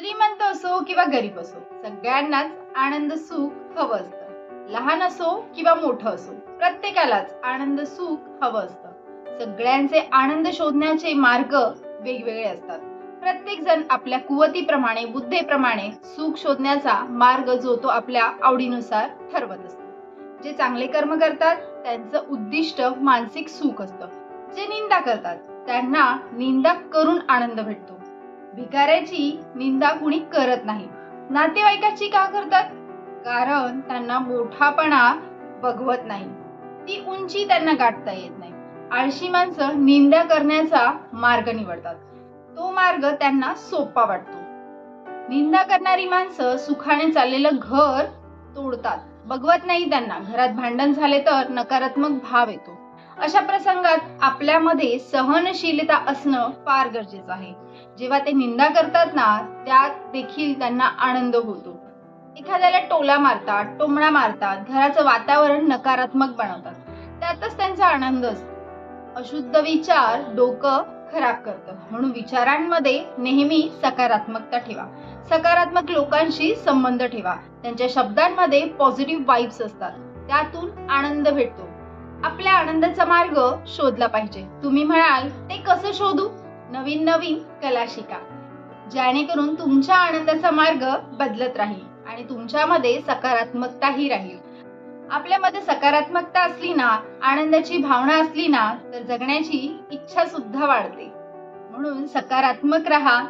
श्रीमंत असो किंवा गरीब असो सगळ्यांनाच आनंद सुख हवं असतं. लहान असो किंवा मोठं असो प्रत्येकालाच आनंद सुख हवं असतं. सगळ्यांचे आनंद शोधण्याचे मार्ग वेगवेगळे असतात. प्रत्येक जण आपल्या कुवतीप्रमाणे बुद्धेप्रमाणे सुख शोधण्याचा मार्ग जो तो आपल्या आवडीनुसार ठरवत असतो. जे चांगले कर्म करतात त्यांचं उद्दिष्ट मानसिक सुख असतं. जे निंदा करतात त्यांना निंदा करून आनंद भेटतो. भिकाऱ्याची निंदा कुणी करत नाही. नातेवाईकाची का करतात? कारण त्यांना मोठापणा बघवत नाही. ती उंची त्यांना गाठता येत नाही. आळशी माणसं निंदा करण्याचा मार्ग निवडतात. तो मार्ग त्यांना सोपा वाटतो. निंदा करणारी माणसं सुखाने चाललेलं घर तोडतात. बघवत नाही त्यांना. घरात भांडण झाले तर नकारात्मक भाव येतो. अशा प्रसंगात आपल्यामध्ये सहनशीलता असणं फार गरजेचं आहे. जेव्हा ते निंदा करतात ना त्यात देखील त्यांना आनंद होतो. एखाद्याला टोला मारतात टोमणा मारतात घराचं वातावरण नकारात्मक बनवतात. त्यातच त्यांचा आनंद असतो. अशुद्ध विचार डोकं खराब करतं. म्हणून विचारांमध्ये नेहमी सकारात्मकता ठेवा. सकारात्मक लोकांशी संबंध ठेवा. त्यांच्या शब्दांमध्ये पॉझिटिव्ह वाईब्स असतात. त्यातून आनंद भेटतो. आपल्या आनंदाचा मार्ग शोधला पाहिजे. तुम्ही म्हणाल ते कसं शोधू? नवीन नवीन कला शिका. जेणेकरून तुमच्या आनंदाचा मार्ग बदलत राहील आणि तुमच्यामध्ये सकारात्मकताही राहील. आपल्यामध्ये सकारात्मकता असली ना आनंदाची भावना असली ना तर जगण्याची इच्छा सुद्धा वाढते. म्हणून सकारात्मक राहा